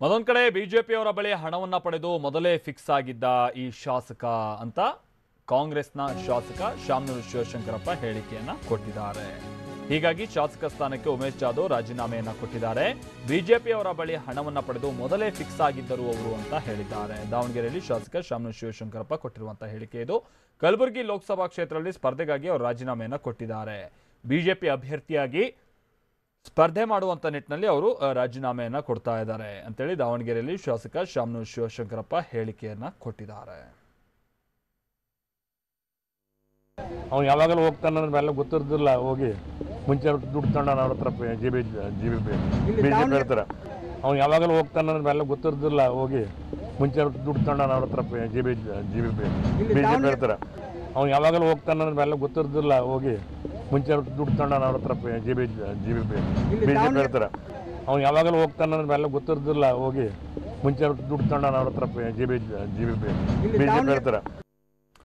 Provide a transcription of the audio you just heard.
ಮತ್ತೊಂದ್ ಕಡೆ ಬಿಜೆಪಿಯವರ ಬಳಿ ಹಣವನ್ನ ಪಡೆದು ಮೊದಲೇ ಫಿಕ್ಸ್ ಆಗಿದ್ದ ಈ ಶಾಸಕ ಅಂತ ಕಾಂಗ್ರೆಸ್ನ ಶಾಸಕ ಶಾಮನೂರು ಶಿವಶಂಕರಪ್ಪ ಹೇಳಿಕೆಯನ್ನ ಕೊಟ್ಟಿದ್ದಾರೆ. ಹೀಗಾಗಿ ಶಾಸಕ ಸ್ಥಾನಕ್ಕೆ ಉಮೇಶ್ ಜಾಧವ್ ರಾಜೀನಾಮೆಯನ್ನ ಕೊಟ್ಟಿದ್ದಾರೆ. ಬಿಜೆಪಿಯವರ ಬಳಿ ಹಣವನ್ನ ಪಡೆದು ಮೊದಲೇ ಫಿಕ್ಸ್ ಆಗಿದ್ದರು ಅವರು ಅಂತ ಹೇಳಿದ್ದಾರೆ. ದಾವಣಗೆರೆಯಲ್ಲಿ ಶಾಸಕ ಶಾಮನೂರು ಶಿವಶಂಕರಪ್ಪ ಕೊಟ್ಟಿರುವಂತಹ ಹೇಳಿಕೆ ಇದು. ಕಲಬುರಗಿ ಲೋಕಸಭಾ ಕ್ಷೇತ್ರದಲ್ಲಿ ಸ್ಪರ್ಧೆಗಾಗಿ ಅವರು ರಾಜೀನಾಮೆಯನ್ನ ಕೊಟ್ಟಿದ್ದಾರೆ. ಬಿಜೆಪಿ ಅಭ್ಯರ್ಥಿಯಾಗಿ ಸ್ಪರ್ಧೆ ಮಾಡುವಂತ ನಿಟ್ಟಿನಲ್ಲಿ ಅವರು ರಾಜೀನಾಮೆಯನ್ನು ಕೊಡ್ತಾ ಇದ್ದಾರೆ ಅಂತೇಳಿ ದಾವಣಗೆರೆಯಲ್ಲಿ ಶಾಸಕ ಶಾಮನೂರು ಶಿವಶಂಕರಪ್ಪ ಹೇಳಿಕೆಯನ್ನ ಕೊಟ್ಟಿದ್ದಾರೆ. ಅವ್ನು ಯಾವಾಗಲೂ ಹೋಗ್ತಾನೆ ಅನ್ನೋದು ಮೇಲೆ ಗೊತ್ತಿರೋದಿಲ್ಲ ಹೋಗಿ ಮುಂಚೆ ದುಡ್ಡು ತಂಡ ಅವ್ರ ಹತ್ರ G B G B B J P ಅವ್ನು ಯಾವಾಗಲೂ ಹೋಗ್ತಾನೆ ಅನ್ನೋದು ಮೇಲೆ ಗೊತ್ತಿರೋದಿಲ್ಲ ಹೋಗಿ ಮುಂಚೆ ದುಡ್ಡು ತಂಡ ಅವ್ರ ಹತ್ರ G B G B B J P ಅವ್ನು ಯಾವಾಗಲೂ ಹೋಗ್ತಾನೆ ಅನ್ನೋದು ಮೇಲೆ ಗೊತ್ತಿರೋದಿಲ್ಲ ಹೋಗಿ ಮುಂಚೆ ದುಡ್ಡು ತಗೊಂಡ ಅವ್ರ ಹತ್ರ G B G B B J P ಇರ್ತಾರೆ ಅವ್ನು ಯಾವಾಗಲೂ ಹೋಗ್ತಾನೆ ಅನ್ನೋದು ಮೇಲೆ ಗೊತ್ತಿರೋದಿಲ್ಲ ಹೋಗಿ ಮುಂಚೆ ದುಡ್ಡು ತಗೊಂಡ ಅವ್ರ ಹತ್ರ G B G B B J P ಇರ್ತಾರೆ